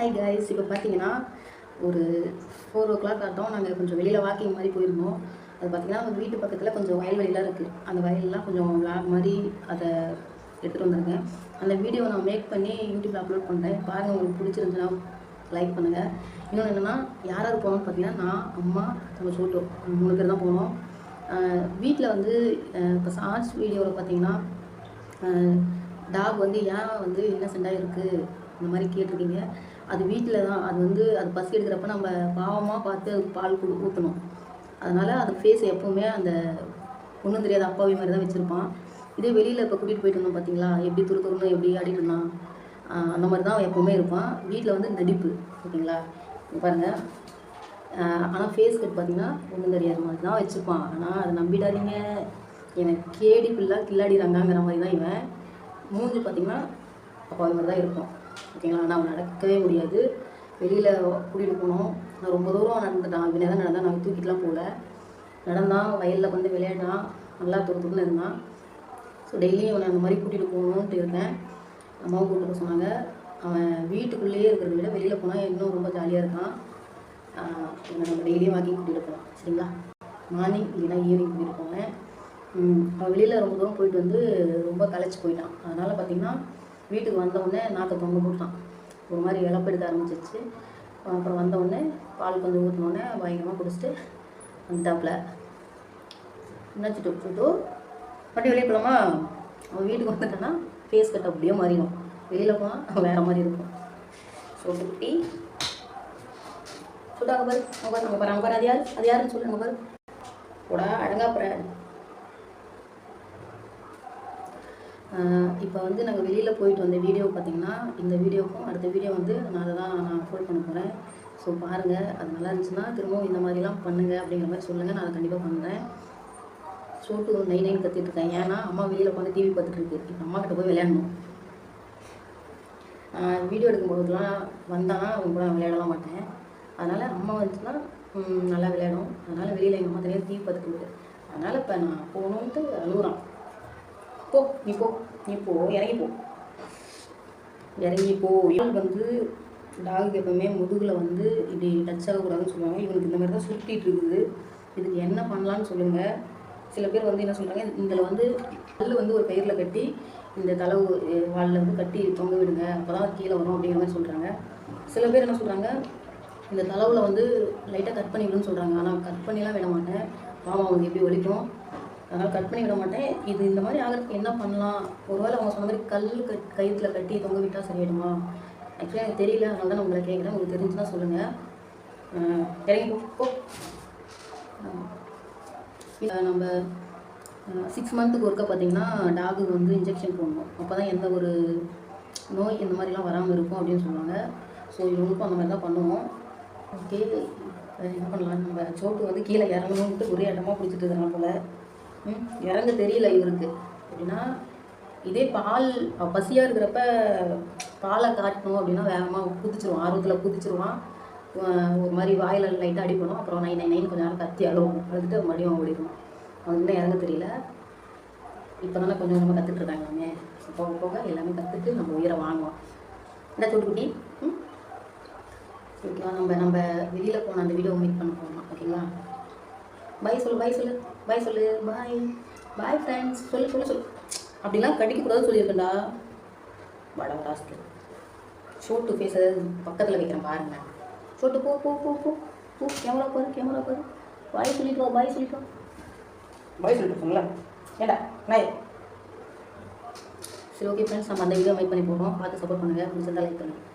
Hi guys இப்போ பார்த்தீங்கன்னா ஒரு ஃபோர் ஓ கிளாக் ஆட்டம் நாங்கள் கொஞ்சம் வெளியில் வாக்கிங் மாதிரி போயிருந்தோம். அது பார்த்தீங்கன்னா நம்ம வீட்டு பக்கத்தில் கொஞ்சம் வயல்வெளிலாம் இருக்குது அந்த வயல்லாம் கொஞ்சம் விளாக் மாதிரி அதை எடுத்துகிட்டு வந்திருக்கேன். அந்த வீடியோ நான் மேக் பண்ணி யூடியூப்பில் அப்லோட் பண்ணுறேன் பாருங்கள் உங்களுக்கு பிடிச்சிருந்துச்சுன்னா லைக் பண்ணுங்கள் இன்னொன்று என்னென்னா யார் யார் போனோம்னு பார்த்தீங்கன்னா நான் அம்மா நம்ம சோட்டோ மூணு பேர் தான் போனோம். வீட்டில் வந்து இப்போ ஷார்ட்ஸ் வீடியோவில் பார்த்தீங்கன்னா டாக் வந்து ஏன் வந்து இன்னசென்ட்டாக இருக்குது இந்த மாதிரி கேட்டிருக்கீங்க. அது வீட்டில் தான் அது வந்து அது பசி எடுக்கிறப்ப நம்ம பாவமாக பார்த்து அதுக்கு பால் கொடு ஊற்றணும் அதனால் அது ஃபேஸ் எப்போவுமே அந்த ஒன்றும் தெரியாத அப்பாவி மாதிரி தான் வச்சுருப்பான். இதே வெளியில் இப்போ கூட்டிகிட்டு போயிட்டு இருந்தோம் பார்த்தீங்களா எப்படி துரு துருன்னு எப்படி ஆடிட்டு இருந்தான்? அந்த மாதிரி தான் எப்போவுமே இருப்பான். வீட்டில் வந்து நடிப்பு ஓகேங்களா? பாருங்கள் ஆனால் ஃபேஸ் கட் பார்த்தீங்கன்னா ஒன்றும் தெரியாத மாதிரி தான் வச்சுருப்பான். ஆனால் அதை நம்பிடாதீங்க. எனக்கு கேடி பிள்ளை கில்லாடிறாங்கங்கிற மாதிரி தான் இவன். மூஞ்சி பார்த்தீங்கன்னா அப்போ அது மாதிரி தான் இருக்கும். ஓகேங்களா? ஆனால் அவன் நடக்கவே முடியாது. வெளியில் கூட்டிகிட்டு போனோம். நான் ரொம்ப தூரம் நடந்துட்டான் இவனே தான் நடந்தான். நான் தூக்கிட்டுலாம் போகல. நடந்தான். வயலில் வந்து விளையாடான் நல்லா துரு இருந்தான். ஸோ டெய்லியும் அவனை அந்த மாதிரி கூட்டிகிட்டு போகணுன்ட்டு இருந்தேன். அம்மாவும் கூப்பிட்டு போக சொன்னாங்க. அவன் வீட்டுக்குள்ளேயே இருக்கிறத விட வெளியில் போனால் இன்னும் ரொம்ப ஜாலியாக இருக்கான். இவனை நம்ம டெய்லியும் வாக்கிங் கூட்டிகிட்டு போகலாம். சரிங்களா? மார்னிங் இல்லைன்னா ஈவினிங் கூட்டிகிட்டு போவேன். அவன் வெளியில் ரொம்ப தூரம் போயிட்டு வந்து ரொம்ப களைச்சி போயிட்டான். அதனால் பார்த்திங்கன்னா வீட்டுக்கு வந்த உடனே நாக்கை தொங்க போட்டான் ஒரு மாதிரி இழப்பெடுக்க ஆரம்பிச்சிச்சு அப்புறம் வந்த உடனே பால் கொஞ்சம் ஊற்றினோடனே பயங்கரமாக குடிச்சிட்டு வந்துட்டாப்புல. என்ன சுட்டு சுட்டு பட்டி வெளியே போகலாமா அவன் வீட்டுக்கு வந்துட்டேன்னா ஃபேஸ் கட் அப்படியே மாறிடும். வெளியில் போனால் வேறு மாதிரி இருக்கும். ஸோ குட்டி. சுட்டாங்க பாரு அவங்க பாரு அவங்க பாரு அது யார்? அது யாருன்னு சொல்லுங்க பாரு. கூட அழகா போகிறேன் இப்போ வந்து நாங்கள் வெளியில் போயிட்டு வந்த வீடியோ பார்த்தீங்கன்னா இந்த வீடியோக்கும் அடுத்த வீடியோ வந்து நான் அதை தான் நான் அப்லோட் பண்ண போகிறேன் ஸோ பாருங்கள் அது நல்லா இருந்துச்சுன்னா திரும்பவும் இந்த மாதிரிலாம் பண்ணுங்கள் அப்படிங்கிற மாதிரி சொல்லுங்கள் நான் அதை கண்டிப்பாக பண்ணுறேன் சோட்டு நை நைன் கற்றுட்டு இருக்கேன். ஏன்னா அம்மா வெளியில் உட்காந்து டிவி பார்த்துட்டு இருக்கு. இப்போ அம்மா கிட்ட போய் விளையாடணும். வீடியோ எடுக்கும்போதுலாம் வந்தானா அவங்க கூட விளையாடலாம் மாட்டேன். அதனால் அம்மா வந்துச்சுன்னா நல்லா விளையாடும். அதனால் வெளியில் எங்கள் அம்மா தனியாக டிவி பார்த்துட்டு இருக்கு அதனால் இப்போ நான் போகணுன்ட்டு அழுகுறான் போ நீ போ நீ போ இறங்கி போ. இறங்கி போ. இவன் வந்து டாகுக்கு எப்பவுமே முதுகில் வந்து இப்படி டச் ஆகக்கூடாதுன்னு சொல்லுவாங்க. இவனுக்கு இந்த மாதிரி தான் சுற்றிட்டு இருக்குது. இதுக்கு என்ன பண்ணலான்னு சொல்லுங்கள் சில பேர் வந்து என்ன சொல்கிறாங்க இதில் வந்து கல் வந்து ஒரு பயிரில் கட்டி இந்த தலவு வாலில் வந்து கட்டி தொங்க விடுங்க. அப்போ தான் கீழே வரும் அப்படிங்கிற மாதிரி சொல்கிறாங்க சில பேர் என்ன சொல்கிறாங்க இந்த தலைவில் வந்து லைட்டாக கட் பண்ணி விடுன்னு சொல்கிறாங்க ஆனால் கட் பண்ணிலாம் விட மாட்டேன். மாமா அவங்க எப்படி ஒழிக்கும்? அதனால் கட் பண்ணி விட மாட்டேன். இது இந்த மாதிரி ஆகிறதுக்கு என்ன பண்ணலாம்? ஒருவேளை அவங்க சொன்ன மாதிரி கல் கட் கயிற்றுல கட்டி தொங்க விட்டால் சரியாயிடுமா? ஆக்சுவலாக எனக்கு தெரியல. அதனால தான் நான் உங்களை கேட்குறேன் உங்களுக்கு தெரிஞ்சுன்னா சொல்லுங்கள் இறங்கி போ, நம்ம சிக்ஸ் மந்த்துக்கு ஒருக்கா பார்த்தீங்கன்னா டாகு வந்து இன்ஜெக்ஷன் போடணும். அப்போ தான் எந்த ஒரு நோய் இந்த மாதிரிலாம் வராமல் இருக்கும் அப்படின்னு சொல்லுவாங்க. ஸோ இவங்களுக்கும் அந்த மாதிரி தான் பண்ணுவோம் ஓகே என்ன பண்ணலாம்? நம்ம சோட்டு வந்து கீழே இறங்கணுன்ட்டு ஒரே இடமா பிடிச்சிட்டு இருக்கிறான் போல. இறங்க தெரியல இவருக்கு. எப்படின்னா இதே பால் பசியாக இருக்கிறப்ப பாலை காட்டணும் அப்படின்னா வேகமாக குதிச்சிருவான். ஆர்வத்தில் குதிச்சிருவான். ஒரு மாதிரி வாயில் லைட்டாக அடிப்பணும் அப்புறம் நைன் நைன் நைன் கொஞ்சம் நேரம் கத்தி அழுவும் அழுதுட்டு மறுபடியும் அவன் ஓடிடுவான். இன்னும் இறங்க தெரியல. இப்போ தானே கொஞ்சம் கொஞ்சமாக கற்றுட்ருக்காங்க எல்லாமே போக போக எல்லாமே கற்றுட்டு நம்ம உயிரை வாங்குவோம். என்ன சோட்டுக்குட்டி ம்? ஓகேவா? நம்ம நம்ம வெளியில் போன அந்த வீடியோ மீட் பண்ண போகலாம் ஓகேங்களா பை சொல்லு பை சொல்லு. பாய் சொல்லு பாய் பாய் ஃப்ரெண்ட்ஸ் சொல்லு சொல்லு சொல்லு. அப்படிலாம் கடிக்கக்கூடாதுன்னு சொல்லியிருக்கேன்டா. வட வராஸ்க்கு ஷோட்டு ஃபேஸை பக்கத்தில் வைக்கிறேன் பாருங்க. ஷோட்டு போ போ போ போ. போ கேமரா பாரு கேமரா பாரு. பாய் சொல்லிட்டு வா பாய் சொல்லிட்டு வா. பாய் சொல்லிட்டு போங்களா? ஏண்டா நாய்? சரி ஓகே ஃப்ரெண்ட்ஸ் நம்ம அந்த வீடியோ மேக் பண்ணி போடுறோம். பார்த்து சப்போர்ட் பண்ணுங்கள் பிடிச்சிருந்தா லைக் பண்ணுங்கள்